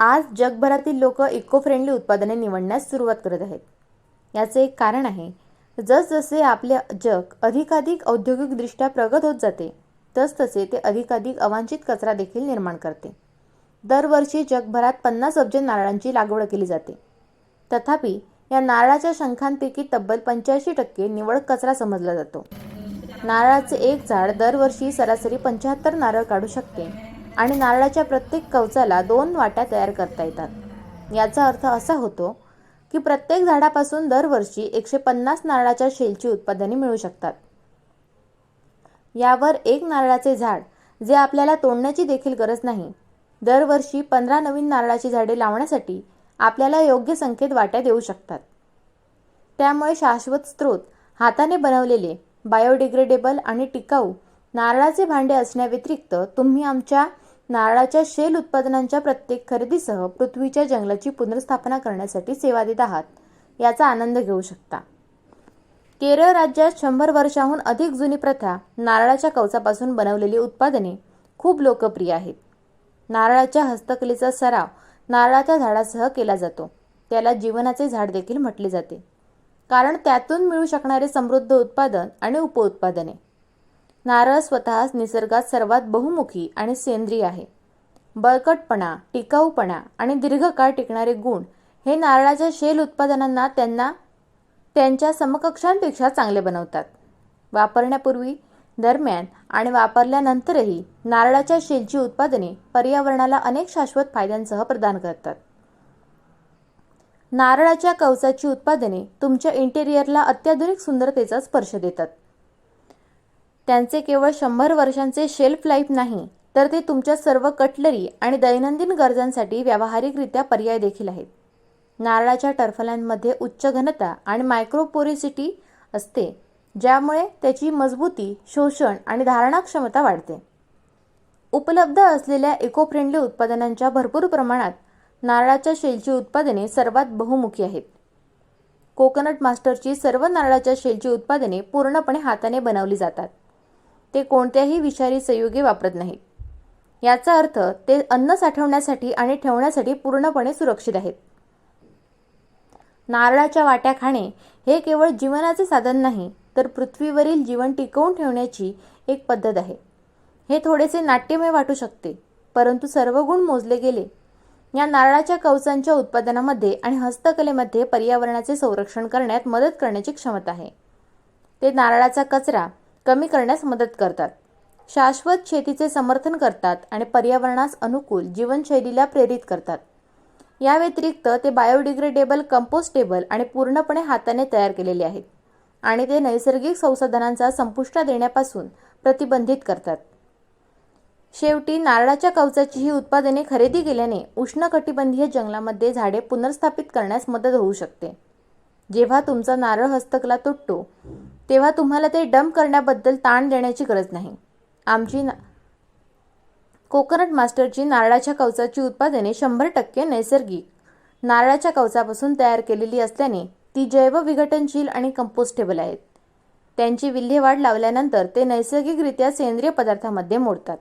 आज जगभरातील लोक इको फ्रेंडली उत्पादने निवडण्यास सुरुवात करत आहेत. याचे एक कारण आहे जसजसे आपले जग अधिकाधिक औद्योगिकदृष्ट्या प्रगत होत जाते तसतसे ते अधिकाधिक अवांछित कचरा देखील निर्माण करते. दरवर्षी जगभरात पन्नास अब्ज नारळांची लागवड केली जाते. तथापि या नारळाच्या शंखांपैकी तब्बल पंच्याऐंशी टक्के निवड कचरा समजला जातो. नारळाचे एक झाड दरवर्षी सरासरी पंच्याहत्तर नारळ काढू शकते. आणि नारळाच्या प्रत्येक कवचाला दोन वाट्या तयार करता येतात. याचा अर्थ असा होतो की प्रत्येक झाडापासून दरवर्षी एकशे पन्नास नारळाच्या शेलची उत्पादने मिळू शकतात. यावर एक नारळाचे झाड जे आपल्याला तोडण्याची देखील गरज नाही दरवर्षी पंधरा नवीन नारळाची झाडे लावण्यासाठी आपल्याला योग्य संख्येत वाट्या देऊ शकतात. त्यामुळे शाश्वत स्रोत हाताने बनवलेले बायोडिग्रेडेबल आणि टिकाऊ नारळाचे भांडे असण्याव्यतिरिक्त तुम्ही आमच्या नारळाच्या शेल उत्पादनांच्या प्रत्येक खरेदीसह पृथ्वीच्या जंगलाची पुनर्स्थापना करण्यासाठी सेवा देत आहात याचा आनंद घेऊ शकता. केरळ राज्यात शंभर वर्षाहून अधिक जुनी प्रथा नारळाच्या कवचापासून बनवलेली उत्पादने खूप लोकप्रिय आहेत. नारळाच्या हस्तकलेचा सराव नारळाच्या झाडासह केला जातो. त्याला जीवनाचे झाड देखील म्हटले जाते. कारण त्यातून मिळू शकणारे समृद्ध उत्पादन आणि उपउत्पादने. नारळ स्वतःच निसर्गात सर्वात बहुमुखी आणि सेंद्रिय आहे. बळकटपणा टिकाऊपणा आणि दीर्घकाळ टिकणारे गुण हे नारळाच्या शेल उत्पादनांना त्यांना त्यांच्या समकक्षांपेक्षा चांगले बनवतात. वापरण्यापूर्वी दरम्यान आणि वापरल्यानंतरही नारळाच्या शेलची उत्पादने पर्यावरणाला अनेक शाश्वत फायद्यांसह प्रदान करतात. नारळाच्या कवचाची उत्पादने तुमच्या इंटेरियरला अत्याधुनिक सुंदरतेचा स्पर्श देतात. त्यांचे केवळ शंभर वर्षांचे शेल्फ लाईफ नाही तर ते तुमच्या सर्व कटलरी आणि दैनंदिन गरजांसाठी व्यावहारिकरित्या पर्याय देखील आहेत. नारळाच्या टर्फलांमध्ये उच्च घनता आणि मायक्रोपोरिसिटी असते ज्यामुळे त्याची मजबूती शोषण आणि धारणा क्षमता वाढते. उपलब्ध असलेल्या इको फ्रेंडली उत्पादनांच्या भरपूर प्रमाणात नारळाच्या शेलची उत्पादने सर्वात बहुमुखी आहेत. कोकोनट मास्टरची सर्व नारळाच्या शेलची उत्पादने पूर्णपणे हाताने बनवली जातात. ते कोणत्याही विषारी संयुगे वापरत नाहीत. याचा अर्थ ते अन्न साठवण्यासाठी आणि ठेवण्यासाठी पूर्णपणे सुरक्षित आहेत. नारळाच्या वाट्या खाणे हे केवळ जीवनाचे साधन नाही तर पृथ्वीवरील जीवन टिकवून ठेवण्याची एक पद्धत आहे. हे थोडेसे नाट्यमय वाटू शकते परंतु सर्व गुण मोजले गेले. या नारळाच्या कवचांच्या उत्पादनामध्ये आणि हस्तकलेमध्ये पर्यावरणाचे संरक्षण करण्यात मदत करण्याची क्षमता आहे. ते नारळाचा कचरा कमी करण्यास मदत करतात. शाश्वत शेतीचे समर्थन करतात आणि पर्यावरणास अनुकूल जीवनशैलीला प्रेरित करतात. या व्यतिरिक्त ते बायोडिग्रेडेबल कंपोस्टेबल आणि पूर्णपणे हाताने तयार केलेले आहेत आणि ते नैसर्गिक संसाधनांचा संपुष्टा देण्यापासून प्रतिबंधित करतात. शेवटी नारळाच्या कवचाची ही उत्पादने खरेदी केल्याने उष्णकटिबंधीय जंगलामध्ये झाडे पुनर्स्थापित करण्यास मदत होऊ शकते. जेव्हा तुमचा नारळ हस्तकला तुटतो तेव्हा तुम्हाला ते डंप करण्याबद्दल ताण देण्याची गरज नाही. आमची ना कोकोनट मास्टरची नारळाच्या कवचाची उत्पादने शंभर टक्के नैसर्गिक. नारळाच्या कवचापासून तयार केलेली असल्याने ती जैवविघटनशील आणि कंपोस्टेबल आहेत. त्यांची विल्हेवाट लावल्यानंतर ते नैसर्गिकरित्या सेंद्रिय पदार्थामध्ये मोडतात.